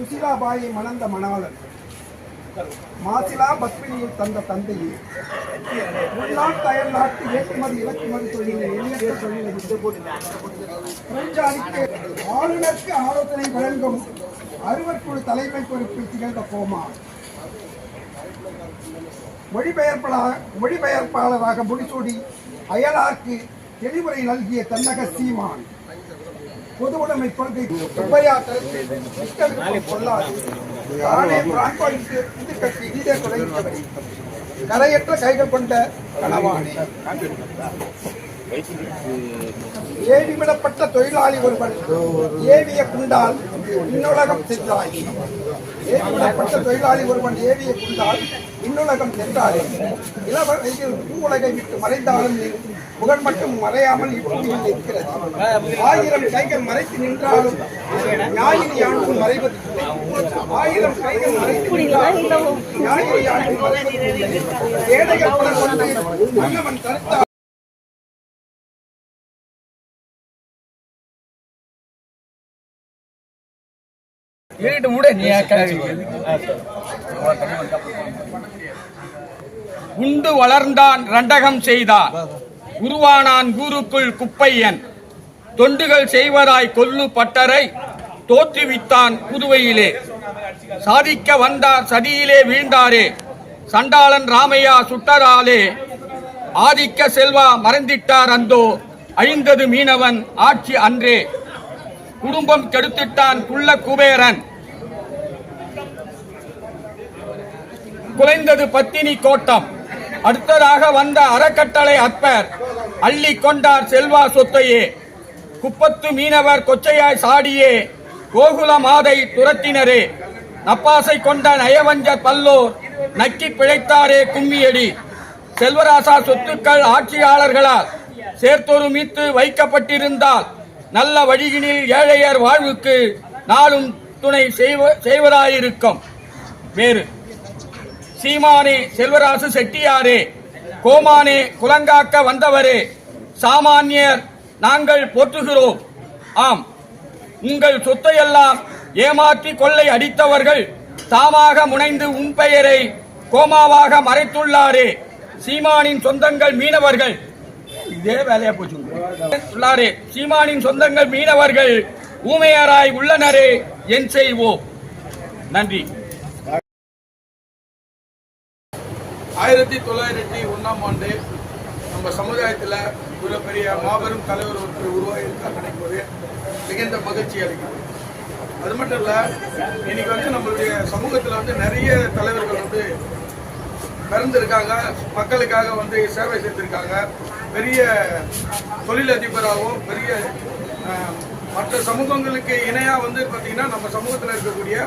சுசிலாபாயை மணந்த மணாளன் மாசிலா பத்மினியை தந்த தந்தையே. உள்நாட்டு அயல் நாட்டு ஏற்றுமதி இறக்குமதி தொழிலை எளிய தொழிலை ஆளுநருக்கு ஆலோசனை வழங்கும் அறுவற்குழு தலைமை பொறுப்பில் திகழ்ந்த கோமா. மொழிபெயர்ப்பாளர் மொழிபெயர்ப்பாளராக முடிசூடி அயலார்க்கு தெளிவுரை நல்கிய தன்னக சீமான். பொது உடைமை கொள்கை சுப்பையா தரத்தில் மிக்க கரையற்ற கைகள் கொண்ட கணவானே ஏடிவிடப்பட்ட தொழிலாளி ஒருவன் ஏவிய குண்டால் இன்னுலகம் சென்றாய். ஏடிவிடப்பட்ட தொழிலாளி ஒருவன் ஏவிய குண்டால் இன்னுலகம் சென்றாய் இளவ பூவுலகை விட்டு மறைந்தாலும் புகழ் மட்டும் மறையாமல் இப்பூமியில் இருக்கிறது. ஆயிரம் கைகள் மறைத்து நின்றாலும் ஞாயிறு யாண்டும் மறைவதில்லை ஆயிரம் கைகள் மறைத்து நின்றாலும் ஞாயிறு ஏழைகள் கொண்டு மன்னவன் மூட நீ கேள்வி உண்டு வளர்ந்தான் ரண்டகம் செய்தான் உருவானான் கூருக்குள் குப்பையன் தொண்டுகள் செய்வதாய் கொல்லு பட்டரை தோற்றுவித்தான் புதுவையிலே சாதிக்க வந்தார் சதியிலே வீழ்ந்தாரே. சண்டாளன் ராமையா சுட்டராலே. ஆதிக்க செல்வா மறந்திட்டார் அந்தோ. அழிந்தது மீனவன் ஆட்சி அன்றே. குடும்பம் கெடுத்திட்டான் குள்ள குபேரன். குலைந்தது பத்தினி கோட்டம். அடுத்ததாக வந்த அறக்கட்டளை அற்பர் அள்ளி கொண்டார் செல்வா சொத்தையே. குப்பத்து மீனவர் கொச்சையாய் சாடியே கோகுல மாதை துரத்தினரே. நப்பாசை கொண்ட நயவஞ்ச பல்லோர் நக்கி பிழைத்தாரே கும்மியடி. செல்வராசா சொத்துக்கள் ஆட்சியாளர்களால் சேர்த்தொரு மீத்து வைக்கப்பட்டிருந்தால் நல்ல வழியினில் ஏழையர் வாழ்வுக்கு நாளும் துணை செய்வ- செய்வதாயிருக்கும் வேறு சீமானே செல்வராசு செட்டியாரே கோமானே குலங்காக்க வந்தவரே சாமானியர் நாங்கள் போற்றுகிறோம். ஆம். உங்கள் சொத்தையெல்லாம் ஏமாற்றி கொள்ளை அடித்தவர்கள் தாமாக முனைந்து உன் பெயரை கோமாவாக மறைத்துள்ளாரே. சீமானின் சொந்தங்கள் மீனவர்கள். இதே வேலையா போச்சு சீமானின் சொந்தங்கள் மீனவர்கள் ஊமையராய் உள்ளனரே என் செய்வோம். நன்றி. ஆயிரத்தி தொள்ளாயிரத்தி ஒன்றாம் ஆண்டு நம்ம சமுதாயத்தில் ஒரு பெரிய மாபெரும் தலைவர் ஒருத்தர் உருவாகியிருக்கார் நினைப்பது மிகுந்த மகிழ்ச்சி அளிக்குது அது மட்டும் இல்லை இன்னைக்கு வந்து நம்மளுடைய சமூகத்தில் வந்து நிறைய தலைவர்கள் வந்து பிறந்திருக்காங்க. மக்களுக்காக வந்து சேவை செய்திருக்காங்க பெரிய தொழிலதிபராகவும் பெரிய மற்ற சமூகங்களுக்கு இணையாக வந்து பார்த்தீங்கன்னா நம்ம சமூகத்தில் இருக்கக்கூடிய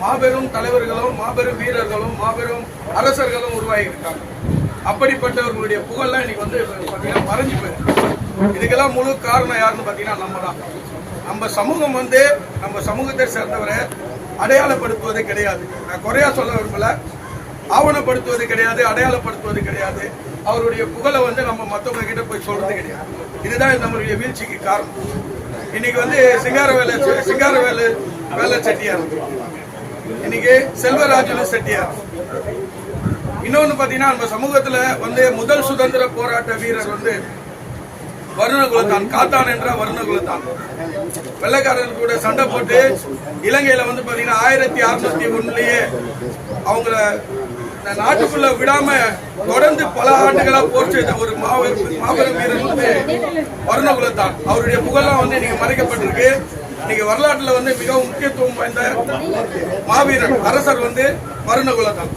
மாபெரும் தலைவர்களும் மாபெரும் வீரர்களும் மாபெரும் அரசர்களும் உருவாகி இருக்காங்க அப்படிப்பட்டவர்களுடைய புகழ்லாம் இன்னைக்கு வந்து பார்த்தீங்கன்னா மறைஞ்சு போயிருக்கு. இதுக்கெல்லாம் முழு காரணம் யாருன்னு பார்த்தீங்கன்னா நம்ம தான் நம்ம சமூகம் வந்து நம்ம சமூகத்தை சேர்ந்தவரை அடையாளப்படுத்துவது கிடையாது. நான் குறையா சொல்ல விரும்பல. ஆவணப்படுத்துவது கிடையாது அடையாளப்படுத்துவது கிடையாது. அவருடைய புகழை வந்து நம்ம மற்றவங்க கிட்ட போய் சொல்றது கிடையாது. இதுதான் நம்மளுடைய வீழ்ச்சிக்கு காரணம். இன்னைக்கு வந்து சிங்காரவேலை சிங்காரவேலு வேலை செட்டியார் இன்னைக்கு செல்வராஜுலு செட்டியார். இன்னொன்னு பாத்தீங்கன்னா நம்ம சமூகத்துல வந்து முதல் சுதந்திர போராட்ட வீரர் வந்து வருணகுலத்தான் காத்தான் என்ற வருணகுலத்தான் வெள்ளைக்காரர்கள் கூட சண்டை போட்டு இலங்கையில வந்து பாத்தீங்கன்னா ஆயிரத்தி அறுநூத்தி ஒண்ணுலயே அவங்கள நாட்டுக்குள்ள விடாம தொடர்ந்து பல ஆண்டுகளா போர் செய்த ஒரு மாபெரும் மாபெரும் வீரர் வந்து வருணகுலத்தான் அவருடைய புகழெல்லாம் வந்து இன்னைக்கு மறைக்கப்பட்டிருக்கு. இன்னைக்கு வரலாற்றுல வந்து மிகவும் முக்கியத்துவம் வாய்ந்த மாவீரர் அரசர் வந்து மருணகுலதான்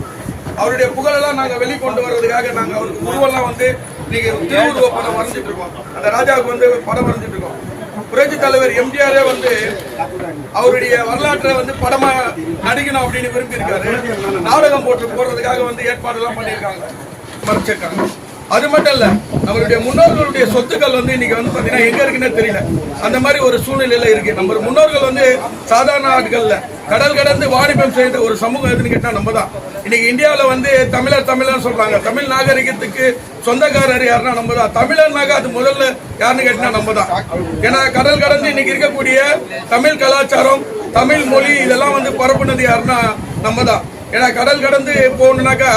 அவருடைய புகழெல்லாம் நாங்க வெளிக்கொண்டு வர்றதுக்காக நாங்க அவருக்கு உருவெல்லாம் வந்து இன்னைக்கு திருவுருவ படம் வரைஞ்சிட்டு இருக்கோம். அந்த ராஜாவுக்கு வந்து படம் வரைஞ்சிட்டு இருக்கோம். புரட்சி தலைவர் எம்ஜிஆரே வந்து அவருடைய வரலாற்றை வந்து படமா நடிக்கணும் அப்படின்னு விரும்பி இருக்காரு நாடகம் போட்டு போடுறதுக்காக வந்து ஏற்பாடு எல்லாம் பண்ணியிருக்காங்க. மறைச்சிருக்காங்க. அது மட்டும் இல்ல நம்மளுடைய முன்னோர்களுடைய சொத்துக்கள் வந்து இன்னைக்கு வந்து பாத்தீங்கன்னா எங்க இருக்குன்னே தெரியல. அந்த மாதிரி ஒரு சூழ்நிலையில இருக்கு. நம்ம முன்னோர்கள் வந்து சாதாரண ஆட்கள்ல கடல் கடந்து வாணிபம் செய்த ஒரு சமூகம் எதுன்னு கேட்டா நம்ம தான் இன்னைக்கு இந்தியாவில் வந்து தமிழர் தமிழர் சொல்றாங்க. தமிழ் நாகரிகத்துக்கு சொந்தக்காரர் யாருன்னா நம்ம தான் தமிழர்னாக அது முதல்ல யாருன்னு கேட்டீங்கன்னா நம்ம தான் ஏன்னா கடல் கடந்து இன்னைக்கு இருக்கக்கூடிய தமிழ் கலாச்சாரம் தமிழ் மொழி இதெல்லாம் வந்து பரப்புனது யாருன்னா நம்ம தான் ஏன்னா கடல் கடந்து போகணுன்னாக்கா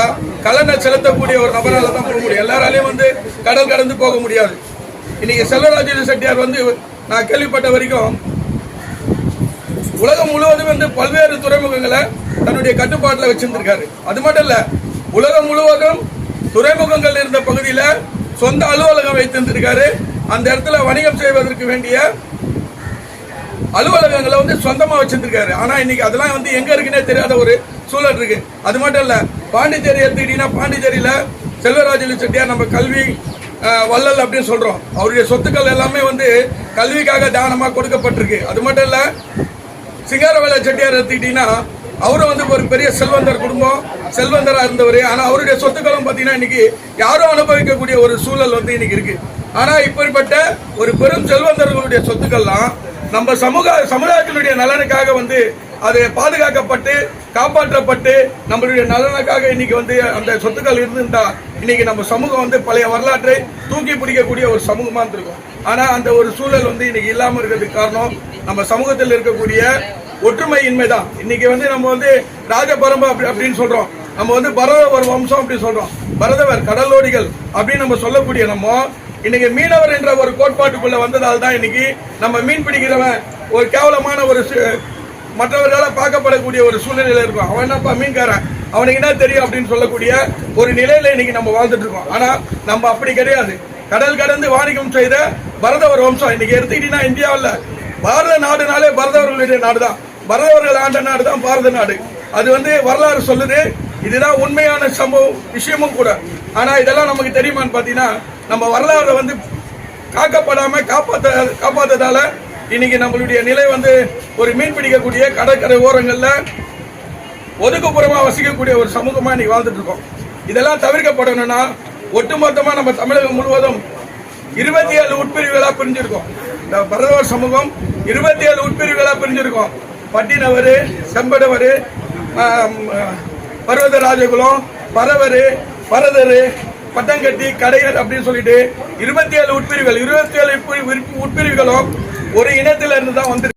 கலனை செலுத்தக்கூடிய ஒரு நபரால் தான் போக முடியும். எல்லாராலையும் வந்து கடல் கடந்து போக முடியாது. இன்னைக்கு செல்வராஜ செட்டியார் வந்து நான் கேள்விப்பட்ட வரைக்கும் உலகம் முழுவதும் வந்து பல்வேறு துறைமுகங்களை தன்னுடைய கட்டுப்பாட்டில் வச்சிருந்திருக்காரு. அது மட்டும் இல்ல உலகம் முழுவதும் துறைமுகங்கள் இருந்த பகுதியில சொந்த அலுவலகம் வைத்திருந்திருக்காரு. அந்த இடத்துல வணிகம் செய்வதற்கு வேண்டிய அலுவலகங்களை வந்து சொந்தமா வச்சிருந்திருக்காரு. ஆனா இன்னைக்கு அதெல்லாம் வந்து எங்க இருக்குன்னே தெரியாத ஒரு சூழல் இருக்கு. அது மட்டும் இல்ல பாண்டிச்சேரி எடுத்துக்கிட்டீங்கன்னா பாண்டிச்சேரியில செல்வராஜலி செட்டியார் நம்ம கல்வி வள்ளல் அப்படின்னு சொல்றோம். அவருடைய சொத்துக்கள் எல்லாமே வந்து கல்விக்காக தானமா கொடுக்கப்பட்டிருக்கு. அது மட்டும் இல்ல சிங்காரவேல செட்டியார் எடுத்துக்கிட்டீங்கன்னா அவரும் வந்து ஒரு பெரிய செல்வந்தர் குடும்பம் செல்வந்தரா இருந்தவர். ஆனா அவருடைய சொத்துக்களும் பாத்தீங்கன்னா இன்னைக்கு யாரும் அனுபவிக்கக்கூடிய ஒரு சூழல் வந்து இன்னைக்கு இருக்கு. ஆனா இப்படிப்பட்ட ஒரு பெரும் செல்வந்தர்களுடைய சொத்துக்கள்லாம் நம்ம சமூக சமுதாயத்தினுடைய நலனுக்காக வந்து அது பாதுகாக்கப்பட்டு காப்பாற்றப்பட்டு நம்மளுடைய நலனுக்காக இன்னைக்கு வந்து அந்த சொத்துக்கள் இருந்திருந்தா இன்னைக்கு நம்ம சமூகம் வந்து பழைய வரலாற்றை தூக்கி பிடிக்கக்கூடிய ஒரு சமூகமா இருந்திருக்கும். ஆனா அந்த ஒரு சூழல் வந்து இன்னைக்கு இல்லாம இருக்கிறதுக்கு காரணம் நம்ம சமூகத்தில் இருக்கக்கூடிய ஒற்றுமை இன்மைதான் இன்னைக்கு வந்து நம்ம வந்து ராஜபரம்பு அப்படி அப்படின்னு சொல்றோம். நம்ம வந்து பரதவர் வம்சம் அப்படின்னு சொல்றோம். பரதவர் கடலோடிகள் அப்படின்னு நம்ம சொல்லக்கூடிய நம்ம இன்னைக்கு மீனவர் என்ற ஒரு கோட்பாட்டுக்குள்ள வந்ததால் தான் இன்னைக்கு நம்ம மீன் பிடிக்கிறவன் ஒரு கேவலமான ஒரு மற்றவர்களால் பார்க்கப்படக்கூடிய ஒரு சூழ்நிலையில இருக்கும். அவன் என்னப்பா மீன்காரன்? அவனுக்கு என்ன தெரியும் அப்படின்னு சொல்லக்கூடிய ஒரு நிலையில இன்னைக்கு நம்ம வாழ்ந்துட்டு இருக்கோம். ஆனா நம்ம அப்படி கிடையாது. கடல் கடந்து வாணிகம் செய்த பரதவர் வம்சம் இன்னைக்கு எடுத்துக்கிட்டீங்கன்னா இந்தியாவில் பாரத நாடுனாலே பரதவர்களுடைய நாடு தான் பரதவர்கள் ஆண்ட நாடு தான் பாரத நாடு. அது வந்து வரலாறு சொல்லுது. இதுதான் உண்மையான சம்பவம் விஷயமும் கூட. ஆனா இதெல்லாம் நமக்கு தெரியுமான்னு பாத்தீங்கன்னா நம்ம வரலாறு வந்து காக்கப்படாம காப்பாத்த காப்பாத்ததால இன்னைக்கு நம்மளுடைய நிலை வந்து ஒரு மீன் பிடிக்கக்கூடிய கடற்கரை ஓரங்கள்ல ஒதுக்குப்புறமா வசிக்கக்கூடிய ஒரு சமூகமா இன்னைக்கு வாழ்ந்துட்டு இருக்கோம் இதெல்லாம் தவிர்க்கப்படணும்னா ஒட்டுமொத்தமா நம்ம தமிழகம் முழுவதும் இருபத்தி ஏழு உட்பிரிவுகளா பிரிஞ்சிருக்கோம். இந்த பரதவர் சமூகம் இருபத்தி ஏழு உட்பிரிவுகளா பிரிஞ்சிருக்கோம். பட்டினவர் செம்படவர் பர்வத ராஜகுலம் பரவர் பரதர் பட்டம் கட்டி கடையர் அப்படின்னு சொல்லிட்டு இருபத்தி ஏழு உட்பிரிவுகள் இருபத்தி ஏழு உட்பிரிவுகளும் ஒரு இனத்திலிருந்து தான் வந்திருக்கு.